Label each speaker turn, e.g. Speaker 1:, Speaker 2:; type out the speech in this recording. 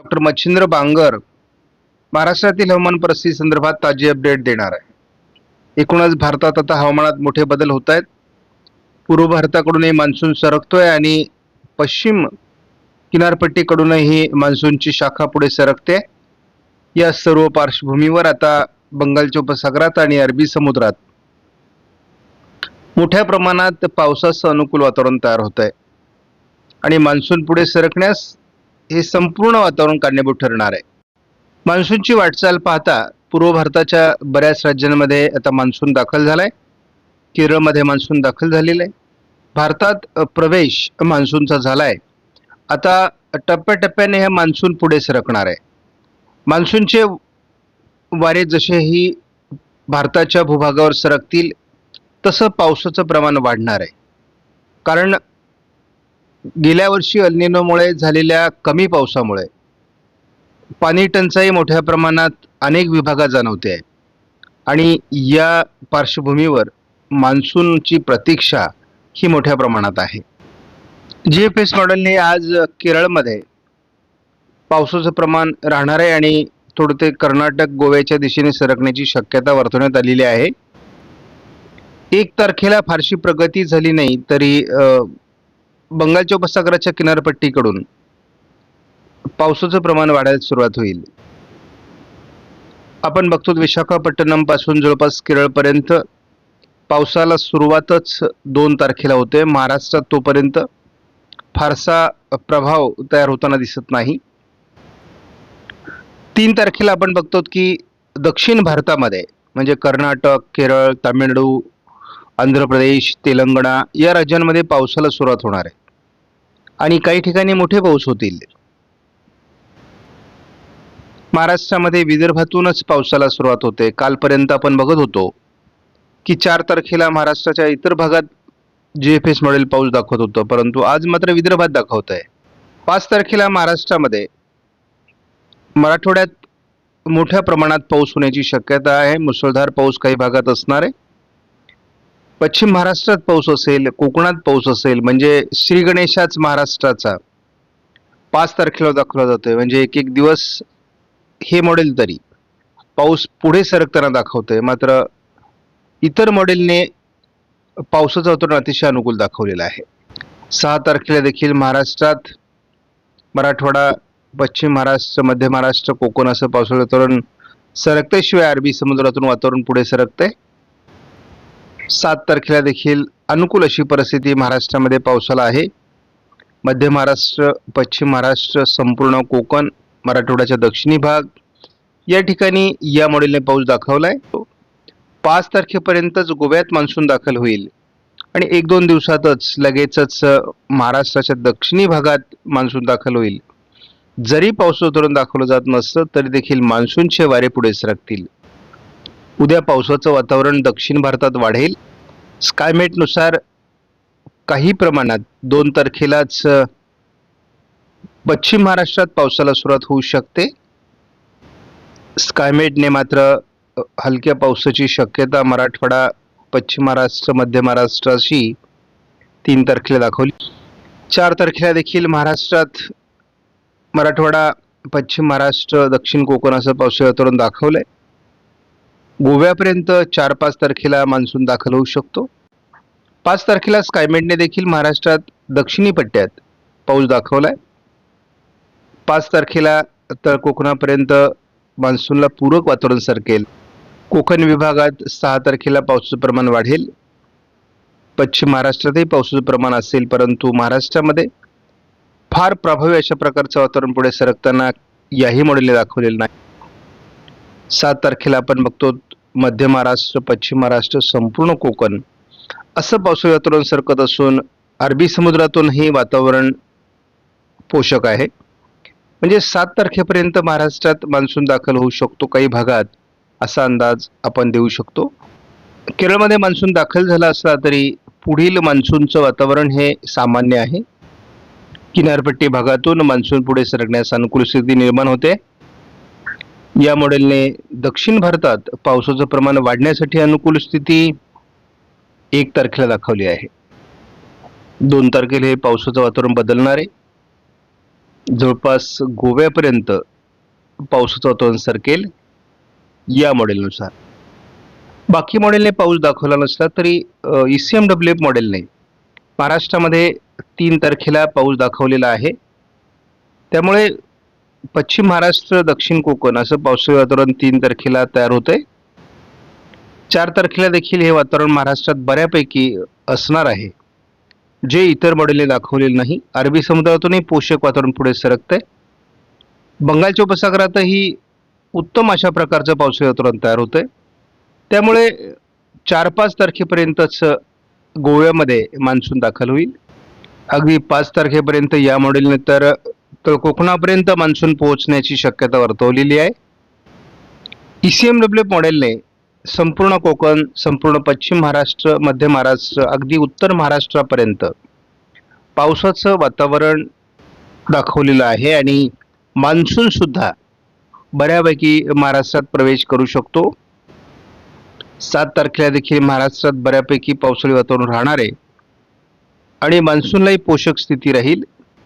Speaker 1: Doctor Machhindra Bangar महाराष्ट्रातील हवामान परिस्थिती संदर्भात ताजी अपडेट देणार आहे. एकूणच भारतात आता हवामानात मोठे बदल होत आहेत. पूर्व भारताकडूनही मान्सून सरकतोय आणि पश्चिम किनारपट्टीकडूनही मान्सूनची शाखा पुढे सरकते. या सर्व पार्श्वभूमीवर आता बंगालच्या उपसागरात आणि अरबी समुद्रात मोठ्या प्रमाणात पावसाचं अनुकूल वातावरण तयार होत आहे आणि मान्सून पुढे सरकण्यास हे संपूर्ण वातावरण कारणीभूत ठरणार आहे. मान्सूनची वाटचाल पाहता पूर्व भारताच्या बऱ्याच राज्यांमध्ये आता मान्सून दाखल झाला आहे केरळमध्ये मान्सून दाखल झालेला आहे. भारतात प्रवेश मान्सूनचा झाला आहे आता टप्प्याटप्प्याने हे मान्सून पुढे सरकणार आहे. मान्सूनचे वारे जसेही भारताच्या भूभागावर सरकतील तसं पावसाचं प्रमाण वाढणार आहे. कारण गेल्या वर्षी अल्निनोमुळे झालेल्या कमी पावसामुळे पाणी टंचाई मोठ्या प्रमाणात अनेक विभागात जाणवते आहे. आणि या पार्श्वभूमीवर मान्सूनची प्रतीक्षा ही मोठ्या प्रमाणात आहे. जी एफ एस मॉडेलने आज केरळमध्ये पावसाचं प्रमाण राहणार आहे आणि थोडं ते कर्नाटक गोव्याच्या दिशेने सरकण्याची शक्यता वर्तवण्यात आलेली आहे. एक तारखेला फारशी प्रगती झाली नाही तरी बंगालच्या उपसागराच्या किनारपट्टीकडून पावसाचं प्रमाण वाढायला सुरुवात होईल. आपण बघतो विशाखापट्टणमपासून जवळपास केरळपर्यंत पावसाला सुरुवातच दोन तारखेला होते. महाराष्ट्रात तोपर्यंत फारसा प्रभाव तयार होताना दिसत नाही. तीन तारखेला आपण बघतो की दक्षिण भारतामध्ये म्हणजे कर्नाटक केरळ तामिळनाडू आंध्र प्रदेश तेलंगणा या राज्यांमध्ये पावसाला सुरुवात होणार आहे. आणि काही ठिकाणी मोठे पाऊस होतील. महाराष्ट्रामध्ये विदर्भातूनच पावसाला सुरुवात होते. कालपर्यंत आपण बघत होतो की चार तारखेला महाराष्ट्राच्या इतर भागात जी एफ एस मॉडेल पाऊस दाखवत होतं. परंतु आज मात्र विदर्भात दाखवत आहे. पाच तारखेला महाराष्ट्रामध्ये मराठवाड्यात मोठ्या प्रमाणात पाऊस होण्याची शक्यता आहे. मुसळधार पाऊस काही भागात असणार आहे. पश्चिम महाराष्ट्रात पाऊस असेल कोकणात पाऊस असेल म्हणजे श्री गणेशाच महाराष्ट्राचा पाच तारखेला दाखवला जातोय. म्हणजे एक एक दिवस हे मॉडेल तरी. पाऊस पुढे सरकताना दाखवतोय. मात्र इतर मॉडेलने पावसाचं वातावरण अतिशय अनुकूल दाखवलेलं आहे. सहा तारखेला देखील महाराष्ट्रात मराठवाडा पश्चिम महाराष्ट्र मध्य महाराष्ट्र कोकण असं पावसाळ्याचं वातावरण सरकतेशिवाय अरबी समुद्रातून वातावरण पुढे सरकते सात तारखेला देखील अनुकूल अशी परिस्थिती महाराष्ट्रामध्ये पावसाला आहे. मध्य महाराष्ट्र पश्चिम महाराष्ट्र संपूर्ण कोकण मराठवाड्याचा दक्षिणी भाग या ठिकाणी या मॉडेलने पाऊस दाखवला आहे पाच तारखेपर्यंतच गोव्यात मान्सून दाखल होईल. आणि एक दोन दिवसातच लगेचच महाराष्ट्राच्या दक्षिणी भागात मान्सून दाखल होईल. जरी पाऊस उतरून दाखवलं जात नसतं तरी देखील मान्सूनचे वारे पुढे सरकतील. उद्या पावसाचं वातावरण दक्षिण भारतात वाढेल. स्कायमेटनुसार काही प्रमाणात दोन तारखेलाच पश्चिम महाराष्ट्रात पावसाला सुरुवात होऊ शकते. स्कायमेटने मात्र हलक्या पावसाची शक्यता मराठवाडा पश्चिम महाराष्ट्र मध्य महाराष्ट्राशी तीन तारखेला दाखवली. चार तारखेला देखील महाराष्ट्रात मराठवाडा पश्चिम महाराष्ट्र दक्षिण कोकण असं पावसाळी वातावरण आहे गोव्यापर्यंत चार पाच तारखेला मान्सून दाखल होऊ शकतो. पाच तारखेला स्कायमेटने देखील महाराष्ट्रात दक्षिणी पट्ट्यात पाऊस दाखवला आहे पाच तारखेला तर कोकणापर्यंत मान्सूनला पूरक वातावरण सरकेल. कोकण विभागात सहा तारखेला पावसाचं प्रमाण वाढेल. पश्चिम महाराष्ट्रातही पावसाचं प्रमाण असेल परंतु महाराष्ट्रामध्ये फार प्रभावी अशा प्रकारचं वातावरण पुढे सरकताना याही मॉडेलने दाखवलेलं नाही. सात तारखेला आपण बघतो मध्य महाराष्ट्र पश्चिम महाराष्ट्र संपूर्ण कोकण. असं पावसाळी वातावरण सरकत असून अरबी समुद्रातूनही वातावरण पोषक आहे. म्हणजे सात तारखेपर्यंत महाराष्ट्रात मान्सून दाखल होऊ शकतो काही भागात असा अंदाज आपण देऊ शकतो. केरळमध्ये मान्सून दाखल झाला असला तरी पुढील मान्सूनचं वातावरण हे सामान्य आहे. किनारपट्टी भागातून मान्सून पुढे सरकण्यास अनुकूल स्थिती निर्माण होते. या मॉडेलने दक्षिण भारतात पावसाचं प्रमाण वाढण्यासाठी अनुकूल स्थिती एक तारखेला दाखवली आहे. दोन तारखेला हे पावसाचं वातावरण बदलणार आहे. जवळपास गोव्यापर्यंत पावसाचं वातावरण सरकेल या मॉडेलनुसार बाकी मॉडेलने पाऊस दाखवला नसला तरी E C M W F मॉडेलने महाराष्ट्रामध्ये तीन तारखेला पाऊस दाखवलेला आहे. त्यामुळे पश्चिम महाराष्ट्र दक्षिण कोकण असं पावसाळी वातावरण तीन तारखेला तयार होतंय. चार तारखेला देखील हे वातावरण महाराष्ट्रात बऱ्यापैकी असणार आहे. जे इतर मॉडेलने दाखवलेले नाही. अरबी समुद्रातूनही पोषक वातावरण पुढे सरकतंय. बंगालच्या उपसागरातही उत्तम अशा प्रकारचं पावसाळी वातावरण तयार होतंय. त्यामुळे चार पाच तारखेपर्यंतच गोव्यामध्ये मान्सून दाखल होईल. अगदी पाच तारखेपर्यंत या मॉडेलने तर तर कोकणापर्यंत मान्सून पोहोचण्याची शक्यता वर्तवलेली आहे. ई सी एम डब्ल्यू मॉडेलने संपूर्ण कोकण संपूर्ण पश्चिम महाराष्ट्र मध्य महाराष्ट्र अगदी उत्तर महाराष्ट्रापर्यंत पावसाचं वातावरण दाखवलेलं आहे आणि मान्सूनसुद्धा बऱ्यापैकी महाराष्ट्रात प्रवेश करू शकतो. सात तारखेला देखील महाराष्ट्रात बऱ्यापैकी पावसाळी वातावरण राहणार आहे आणि मान्सूनलाही पोषक स्थिती राहील.